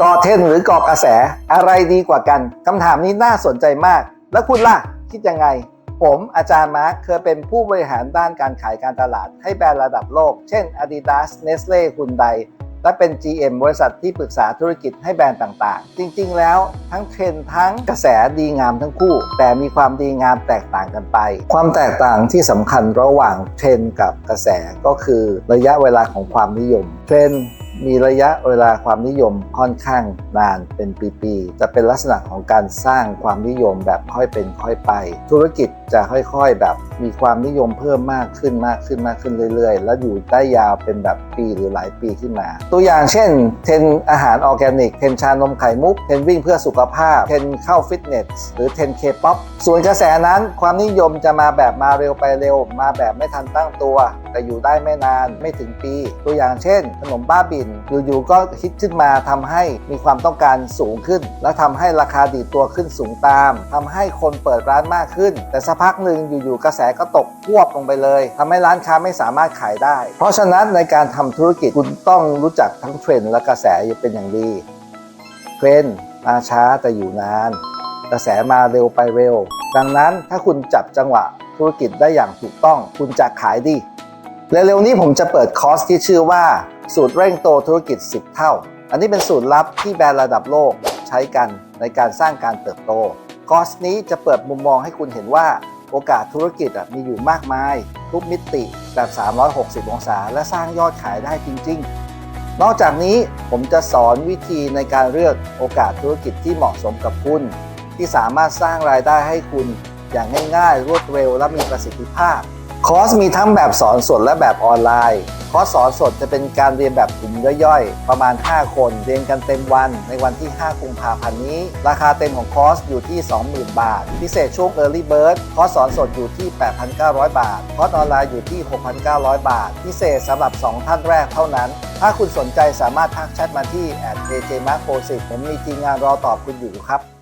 กาะเทนหรือเกาะกระแสอะไรดีกว่ากันคำถามนี้น่าสนใจมาก แล้วคุณล่ะ คิดยังไง ผมอาจารย์มาร์คเคยเป็นผู้บริหารด้านการขายการตลาด ให้แบรนด์ระดับโลก เช่น Adidas Nestle Hyundai และเป็น GM บริษัทที่ปรึกษาธุรกิจให้แบรนด์ต่างๆ จริงๆ แล้วทั้งเทรนทั้งกระแสดีงามทั้งคู่ แต่มีความดีงามแตกต่างกันไป ความแตกต่างที่สำคัญระหว่างเทรนกับกระแสก็คือระยะเวลาของความนิยม เทรน มีระยะเวลาความนิยมค่อนข้างนานเป็นปีๆ จะเป็นลักษณะของการสร้างความนิยมแบบค่อยเป็นค่อยไป ธุรกิจจะค่อยๆแบบ มีความนิยมเพิ่มมากขึ้นมากขึ้นมากขึ้นเรื่อย ๆ แล้วอยู่ได้ยาวเป็นแบบปีหรือหลายปีขึ้นมา ตัวอย่างเช่น เทรนอาหารออร์แกนิก เทรนชานมไข่มุก เทรนวิ่งเพื่อสุขภาพ เทรนเข้าฟิตเนส หรือเทรนเคป๊อปส่วนกระแสนั้นความนิยมจะมาแบบมาเร็วไปเร็ว มาแบบไม่ทันตั้งตัว แต่อยู่ได้ไม่นานไม่ถึงปี ตัวอย่างเช่น ขนมบ้าบินอยู่ๆก็ฮิตขึ้นมาทำให้มีความต้องการสูงขึ้น และทำให้ราคาดีตัวขึ้นสูงตามทำให้คนเปิดร้านมากขึ้น แต่สักพักหนึ่งอยู่ๆกระแสก็ตกพวบลงไปเลยทำให้ร้านค้าไม่สามารถขายได้ เพราะฉะนั้นในการทำธุรกิจคุณต้องรู้จักทั้งเทรนด์และกระแสเป็นอย่างดี เทรนด์มาช้าแต่อยู่นาน กระแสมาเร็วไปเร็ว ดังนั้นถ้าคุณจับจังหวะธุรกิจได้อย่างถูกต้อง คุณจะขายดีเร็วๆนี้ผมจะเปิดคอร์สที่ชื่อว่า สูตรเร่งโตธุรกิจ 10 เท่า อันนี้เป็นสูตรลับที่แบรนด์ระดับโลกใช้กันในการสร้างการเติบโตคอร์สนี้จะเปิดมุมมองให้คุณเห็นว่า โอกาสธุรกิจอะมีอยู่มากมาย ทุกมิติแบบ 360 องศา และสร้างยอดขายได้จริง ๆ นอกจากนี้ผมจะสอนวิธีในการเลือกโอกาสธุรกิจที่เหมาะสมกับคุณ ที่สามารถสร้างรายได้ให้คุณอย่างง่ายๆ รวดเร็วและมีประสิทธิภาพ คอร์สมีทั้งแบบสอนสดและแบบออนไลน์ คอร์สสอนสดจะเป็นการเรียนแบบกลุ่มย่อยๆ ประมาณ 5 คน เรียนกันเต็มวันในวันที่ 5 กุมภาพันธ์นี้ ราคาเต็มของคอร์สอยู่ที่ 20,000 บาท พิเศษช่วง Early Bird คอร์สสอนสดอยู่ที่ 8,900 บาท คอร์สออนไลน์อยู่ที่ 6,900 บาท พิเศษสำหรับ 2 ท่านแรกเท่านั้น ถ้าคุณสนใจสามารถทักแชทมาที่ @jjmark ผมมีทีมงานรอตอบคุณอยู่ครับ